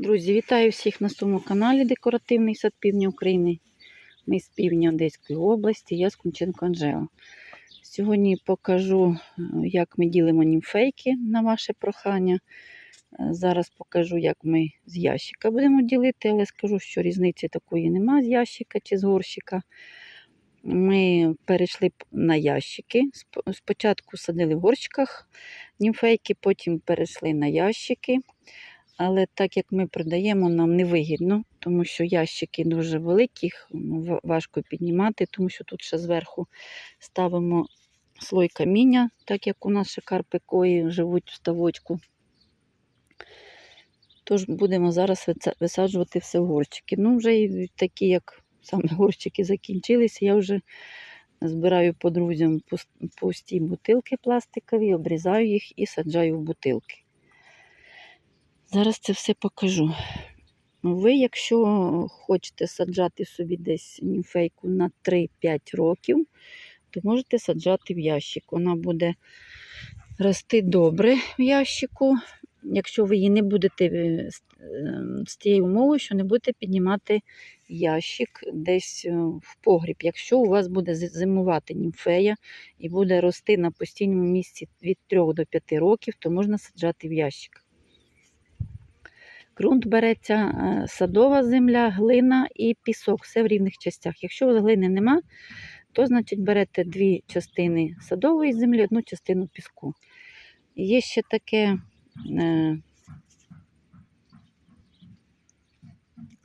Друзі, вітаю всіх на своєму каналі Декоративний сад Півдня України. Ми з півдня Одеської області, я з Кунченко Анжела. Сьогодні покажу, як ми ділимо німфейки на ваше прохання. Зараз покажу, як ми з ящика будемо ділити, але скажу, що різниці такої нема з ящика чи з горщика. Ми перейшли на ящики. Спочатку садили в горщиках німфейки, потім перейшли на ящики. Але так як ми продаємо, нам невигідно, тому що ящики дуже великі, ну, ва- важко піднімати, тому що тут ще зверху ставимо слой каміння, так як у нас ще карпикої живуть в ставочку. Тож будемо зараз висаджувати все в горщики. Ну, вже і такі, як саме горщики закінчилися, я вже збираю по друзям пусті бутилки пластикові, обрізаю їх і саджаю в бутилки. Зараз це все покажу. Ви, якщо хочете саджати собі десь німфейку на 3-5 років, то можете саджати в ящик. Вона буде рости добре в ящику, якщо ви її не будете е, з- е, тією умовою, що не будете піднімати ящик десь е, в погріб. Якщо у вас буде зимувати німфея і буде рости на постійному місці від 3 до 5 років, то можна саджати в ящик. Ґрунт береться е, садова земля, глина і пісок, все в рівних частях. Якщо у вас глини нема, то значить берете дві частини садової землі, одну частину піску. Є ще таке е,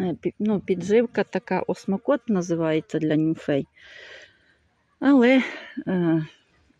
е, ну, підживка, така осмокот називається для німфей. Але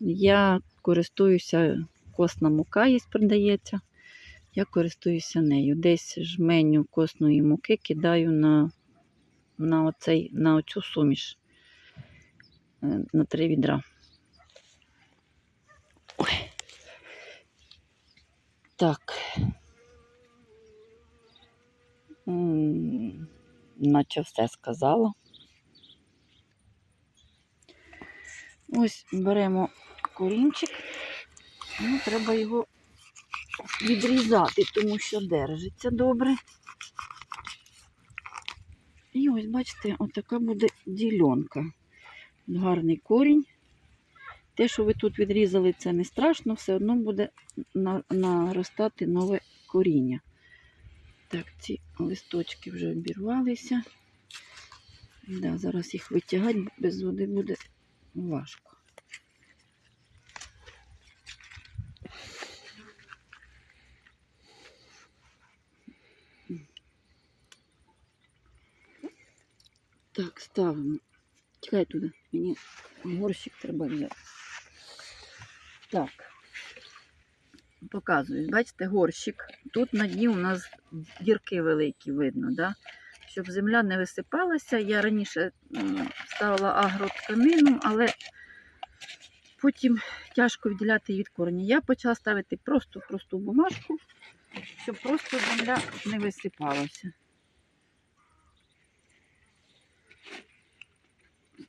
я користуюся косна мука, є продається. Я користуюся нею. Десь жменю косної муки кидаю на, на, оцей, на оцю суміш е, на три відра. Так. Наче все сказала. Ось беремо корінчик. Ну, треба його відрізати, тому що держиться добре. І ось, бачите, отака буде ділянка. Гарний корінь. Те, що ви тут відрізали, це не страшно, все одно буде наростати нове коріння. Так, ці листочки вже обірвалися. Да, зараз їх витягати, без води буде важко. Так, ставимо. Чекай туди, мені горщик треба взяти. Так. Показую. Бачите, горщик. Тут на дні у нас дірки великі видно, да? щоб земля не висипалася. Я раніше ставила агротканину, але потім тяжко відділяти її від корення. Я почала ставити просто просту бумажку, щоб просто земля не висипалася.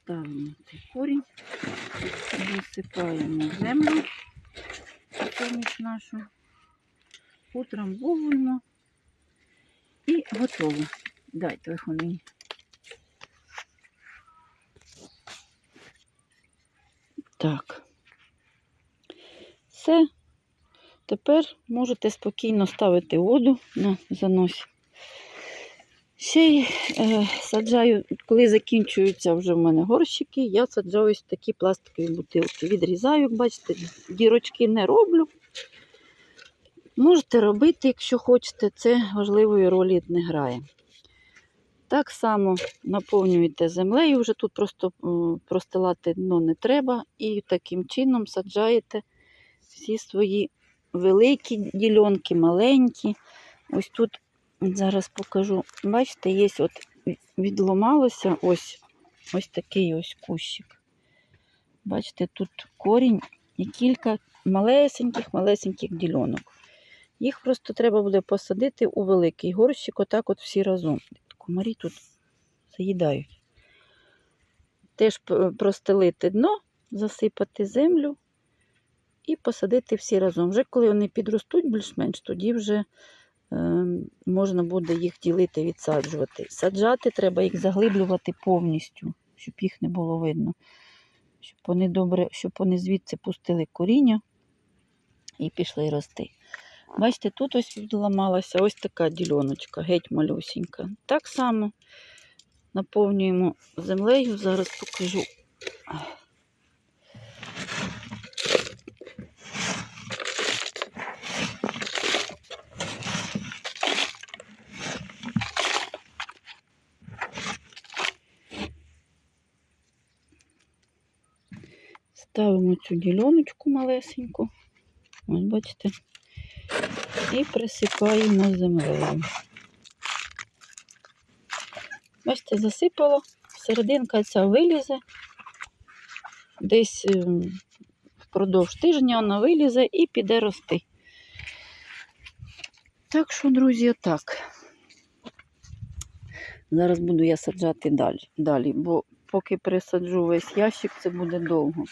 Ставимо цей корінь, висипаємо землю, поміж нашу, утрамбовуємо і готово. Дай телефон мені. Так. Все. Тепер можете спокійно ставити воду на заносі. Ще й е, саджаю, коли закінчуються вже в мене горщики, я саджаю ось такі пластикові бутилки. Відрізаю, як бачите, дірочки не роблю. Можете робити, якщо хочете, це важливої ролі не грає. Так само наповнюєте землею, вже тут просто м, простилати дно не треба, і таким чином саджаєте всі свої великі ділянки, маленькі. Ось тут Зараз покажу. Бачите, є от відломалося ось ось такий ось кущик. Бачите, тут корінь і кілька малесеньких-малесеньких ділянок. Їх просто треба буде посадити у великий горщик, отак от всі разом. Комарі тут заїдають. Теж простелити дно, засипати землю і посадити всі разом. Вже коли вони підростуть більш-менш, тоді вже можна буде їх ділити, відсаджувати. Саджати треба їх заглиблювати повністю, щоб їх не було видно. Щоб вони добре, щоб вони звідси пустили коріння і пішли рости. Бачите, тут ось відламалася ось така діляночка, геть малюсінька. Так само наповнюємо землею, зараз покажу. Ставимо цю діляночку малесеньку. Ось бачите. І присипаємо землею. Бачите, засипало, серединка ця вилізе. Десь ем, впродовж тижня вона вилізе і піде рости. Так що, друзі, отак. Зараз буду я саджати далі, далі, бо поки пересаджу весь ящик, це буде довго.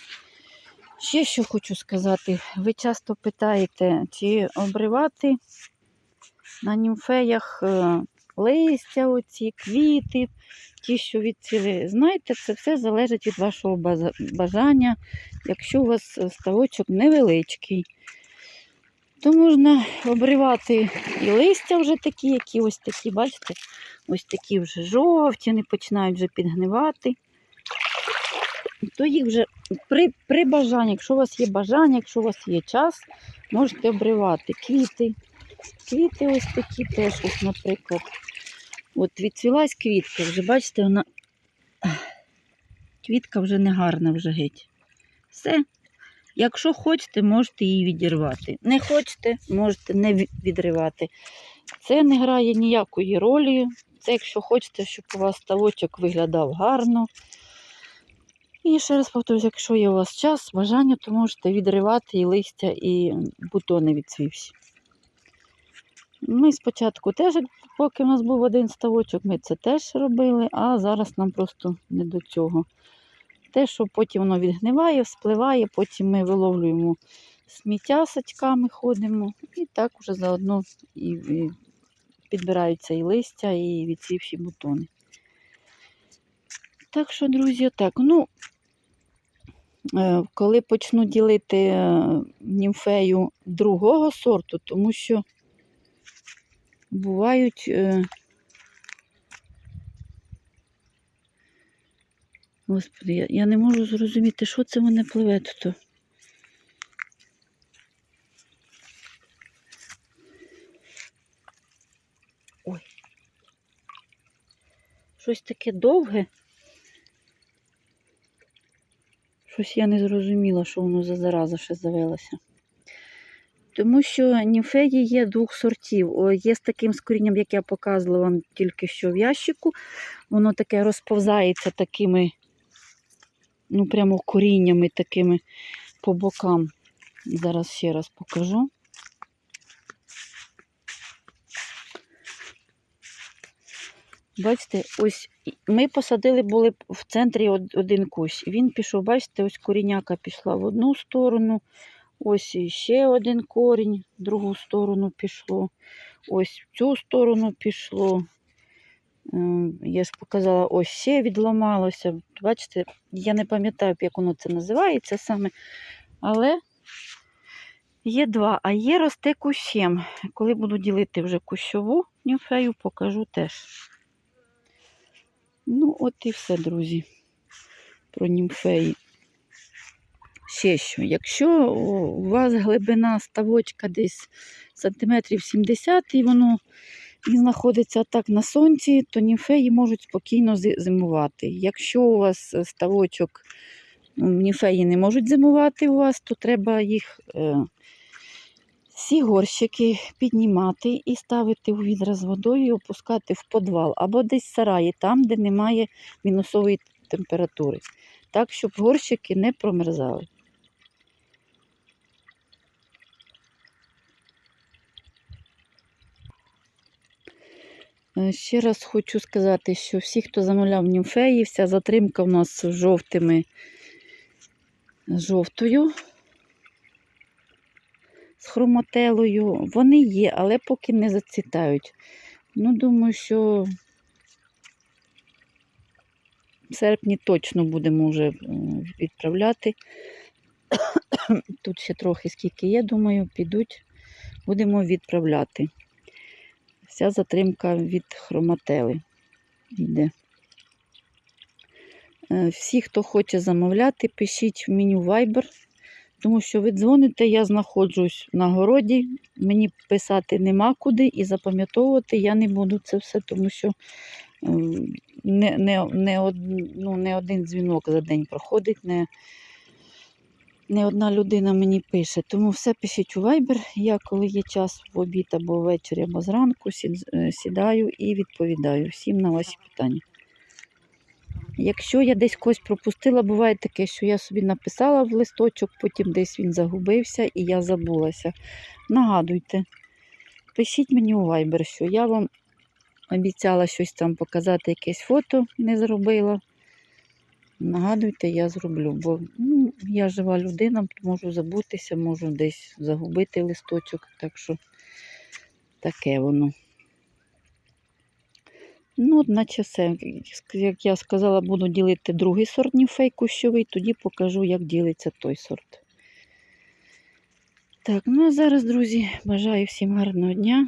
Ще що хочу сказати, ви часто питаєте, чи обривати на німфеях е, листя, оці квіти, ті, що відцвіли. Знаєте, це все залежить від вашого бажання. Якщо у вас ставочок невеличкий, то можна обривати і листя вже такі, які ось такі, бачите, ось такі вже жовті, вони починають вже підгнивати. То їх вже при, при бажанні, якщо у вас є бажання, якщо у вас є час, можете обривати квіти. Квіти ось такі теж, ось, наприклад. От відцвілась квітка, вже бачите, вона квітка вже не гарна вже геть. Все. Якщо хочете, можете її відірвати. Не хочете, можете не відривати. Це не грає ніякої ролі. Це якщо хочете, щоб у вас ставочок виглядав гарно. І ще раз повторюсь, якщо є у вас час, бажання, то можете відривати і листя, і бутони відцвівші. Ми спочатку теж, поки в нас був один ставочок, ми це теж робили, а зараз нам просто не до цього. Те, що потім воно відгниває, вспливає, потім ми виловлюємо сміття сачками, ходимо, і так уже заодно і, підбираються і листя, і відцвівші бутони. Так що, друзі, так, ну, коли почну ділити е, німфею другого сорту, тому що бувають. е, Господи, я не можу зрозуміти, що це мене пливе тут. Ой. Щось таке довге. Щось я не зрозуміла, що воно за зараза ще завелося. Тому що німфеї є двох сортів. Є з таким з корінням, як я показувала вам тільки що в ящику. Воно таке розповзається такими, ну прямо коріннями такими по бокам. Зараз ще раз покажу. Бачите, ось ми посадили були в центрі один кущ. Він пішов, бачите, ось коріняка пішла в одну сторону, ось ще один корінь, в другу сторону пішло, ось в цю сторону пішло. Ем, Я ж показала, ось ще відламалося. Бачите, я не пам'ятаю, як воно це називається саме. Але є два, а є росте кущем. Коли буду ділити вже кущову нюфею, покажу теж. Ну, от і все, друзі, про німфеї. Ще що, якщо у вас глибина ставочка десь сантиметрів 70 і воно і знаходиться так на сонці, то німфеї можуть спокійно зимувати. Якщо у вас ставочок, німфеї не можуть зимувати у вас, то треба їх е, всі горщики піднімати і ставити у відра з водою і опускати в подвал або десь в сараї, там, де немає мінусової температури. Так, щоб горщики не промерзали. Е, Ще раз хочу сказати, що всі, хто замовляв німфеї, вся затримка у нас жовтими жовтою з хромателою. Вони є, але поки не зацвітають. Ну, думаю, що в серпні точно будемо вже відправляти. Тут ще трохи скільки є, думаю, підуть, будемо відправляти. Вся затримка від хроматели йде. Е, Всі, хто хоче замовляти, пишіть в меню Viber, тому що ви дзвоните, я знаходжусь на городі, мені писати нема куди і запам'ятовувати я не буду це все, тому що ем, не, не, не, од, ну, не один дзвінок за день проходить, не, не одна людина мені пише. Тому все пишіть у Viber. Я, коли є час в обід або ввечері, або зранку, сідаю і відповідаю всім на ваші питання. Якщо я десь когось пропустила, буває таке, що я собі написала в листочок, потім десь він загубився і я забулася. Нагадуйте, пишіть мені у Viber, що я вам обіцяла щось там показати, якесь фото не зробила. Нагадуйте, я зроблю, бо ну, я жива людина, можу забутися, можу десь загубити листочок, так що таке воно. Ну, наче все. Як я сказала, буду ділити другий сорт німфей кущовий, тоді покажу, як ділиться той сорт. Так, ну а зараз, друзі, бажаю всім гарного дня.